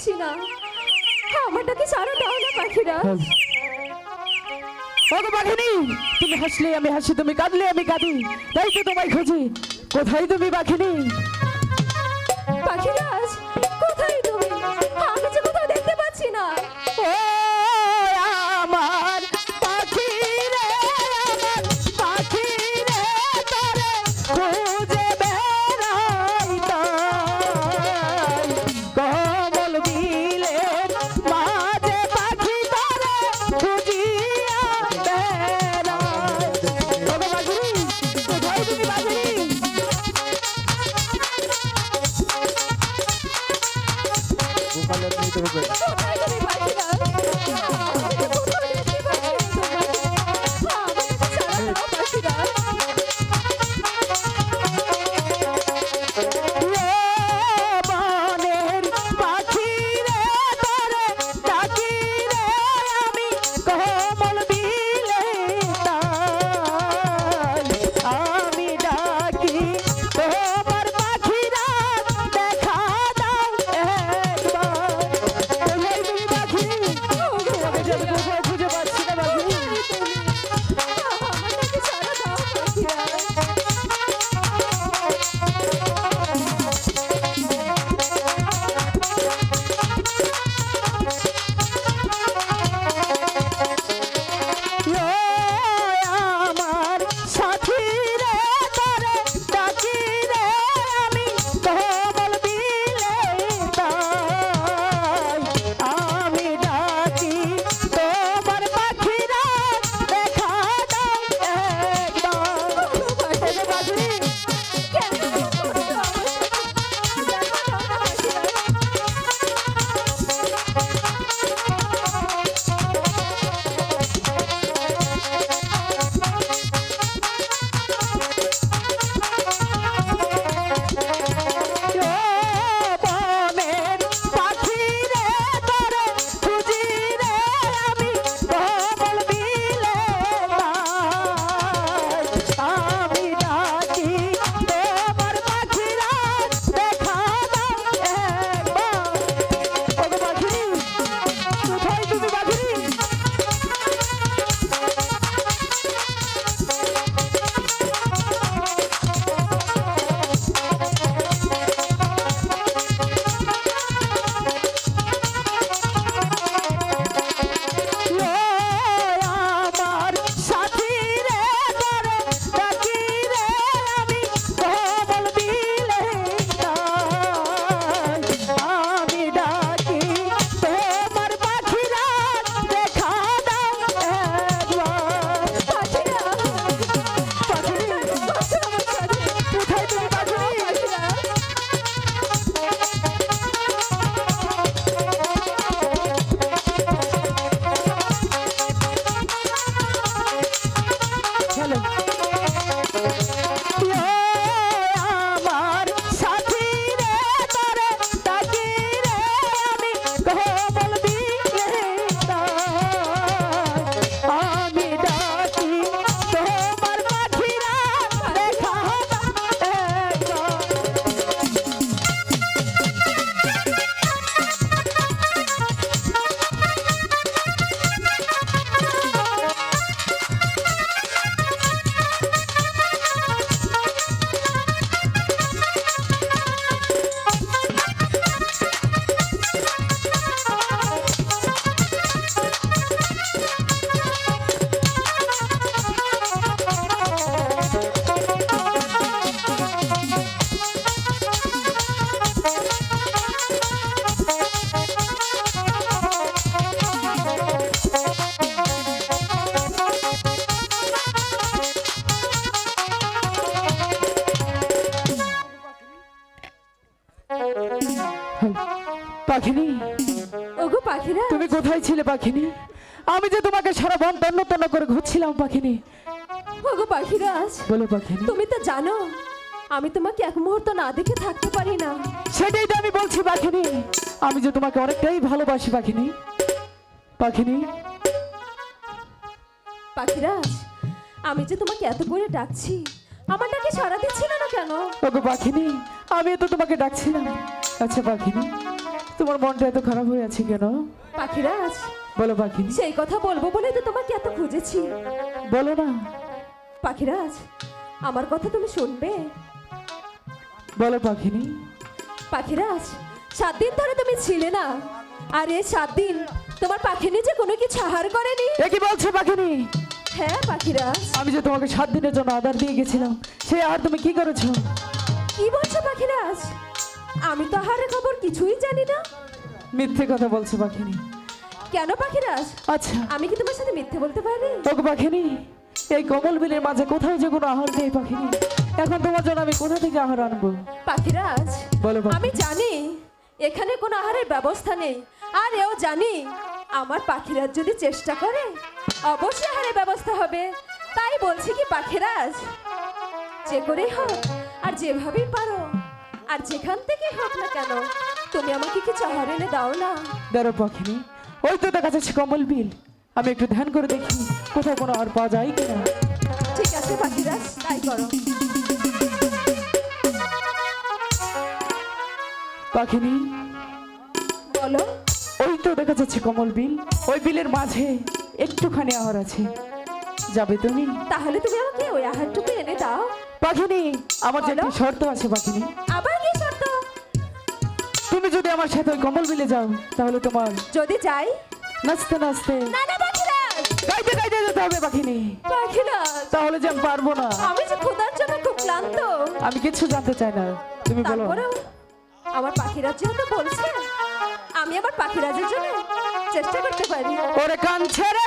পাচ্ছি না। আমারটাকে সারা দাও না পাখিরা। ওগো বাঘিনি তুমি হাসলে আমি হাসি তুমি কাঁদলে আমি কাঁদি। তাই তো তোমায় খুঁজি। কোথায় তুমি বাঘিনি? পাখিরাজ পাখিনি? ওগো পাখিরা। তুমি কোথায় ছিলে পাখিনি? আমি যে তোমাকে সারা বন তন্ন তন্ন করে ঘুরছিলাম পাখিনি। ওগো পাখিরাজ বলো পাখিনি। তুমি তো জানো আমি তোমাকে এক মুহূর্ত না দেখে থাকতে পারি না। সেটাই তো আমি বলছি পাখিনি। আমি যে তোমাকে অনেকটাই ভালোবাসি পাখিনি। পাখিনি? পাখিরাজ আমি যে তোমাকে এত করে ডাকছি আমার ডাকে সারা দিচ্ছিল না কেন? ওগো পাখিনি আমি তো তোমাকে ডাকছিলাম। আচ্ছা পাখিনি। তোমার মনটা এত খারাপ হয়ে আছে কেন? পাখিরাজ বলো পাখিনি সেই কথা বলব বলে তো তোমাকে এত খুঁজেছি। বলো না। পাখিরাজ আমার কথা তুমি শুনবে? বলো পাখিনি। পাখিরাজ সাত দিন ধরে তুমি ছিলে না। আর এই সাত দিন তোমার পাখিনি যে কোনো কিছু আহার করেনি। এ কি বলছো পাখিনি? হ্যাঁ পাখিরাজ আমি যে তোমাকে সাত দিনের জন্য আদার দিয়ে গেছিলাম সে আহার তুমি কি করেছ? কি বলছো পাখিরাজ আমি তো আহারের খবর কিছুই জানি না। মিথ্যে কথা বলছো পাখিনি। কেন পাখিরাজ? আচ্ছা। আমি কি তোমার সাথে মিথ্যে বলতে পারি? ওগো পাখিনি এই কমল বিলের মাঝে কোথাও যে কোনো আহার নেই পাখিনি। এখন তোমার জন্য আমি কোথা থেকে আহার আনব? পাখিরাজ বলো আমি জানি এখানে কোনো আহারের ব্যবস্থা নেই। আর এও জানি আমার পাখিরাজ যদি চেষ্টা করে অবশ্যই আহারের ব্যবস্থা হবে। তাই বলছি কি পাখিরাজ যে করেই হোক আর যেভাবেই পারো আর যেখান থেকে হোক না কেন তুমি আমাকে কিছু আহার এনে দাও না? দাঁড়ো পাখিনি ওই তো দেখা যাচ্ছে কমল বিল। আমি একটু ধ্যান করে দেখি কোথাও কোনো আহার পাওয়া যায় কিনা? ঠিক আছে পাখিরাজ তাই করো। পাখিনি বলো। ওই তো দেখা যাচ্ছে কমল বিল ওই বিলের মাঝে একটুখানি আহার আছে। যাবে তুমি? তাহলে তুমি আমাকে ওই আহারটুকু এনে দাও। পাখিনি আমার যে বলো। একটি শর্ত আছে পাখিনি। আবার? তুমি যদি আমার সাথে ওই কমল বিলে যাও তাহলে তোমার যদি যাই নাচতে নাচতে না না গাইতে গাইতে যেতে হবে পাখিনি। তাহলে যে আমি পারব না। আমি যে ক্ষুধার জন্য খুব ক্লান্ত। আমি কিছু জানতে চাই না। তুমি বলো। আমার পাখিরাজ যেহেতু বলছে আমি আমার পাখিরাজের জন্য চেষ্টা করতে পারি। ওরে কান ছেড়ে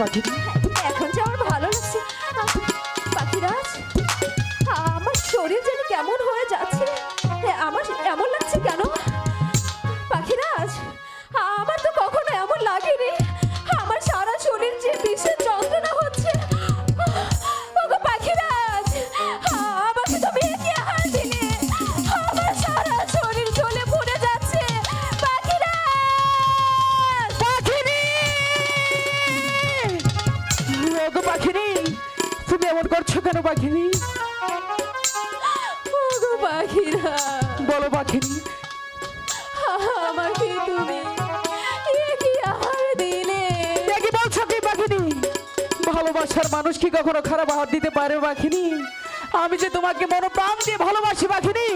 বাঘিনী। এখন যে আমার ভালো লাগছে পাখিরাজ আমার শরীর যেন কেমন হয়ে যাচ্ছে? হ্যাঁ, আমার এমন লাগছে কেন? পাখিরাজ আমার তো কখনো এমন লাগেনি। আমার সারা শরীর যে বিষে ভালোবাসার মানুষ কি কখনো খারাপ হাত দিতে পারে পাখিনি আমি যে তোমাকে মনো প্রাণ দিয়ে ভালোবাসি বাখিনি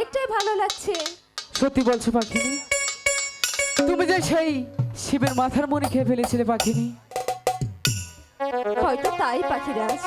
অনেকটাই ভালো লাগছে। সত্যি বলছো পাখিনি? তুমি যে সেই শিবের মাথার মনে খেয়ে ফেলেছিলে পাখিনি। হয়তো তাই পাখিরাজ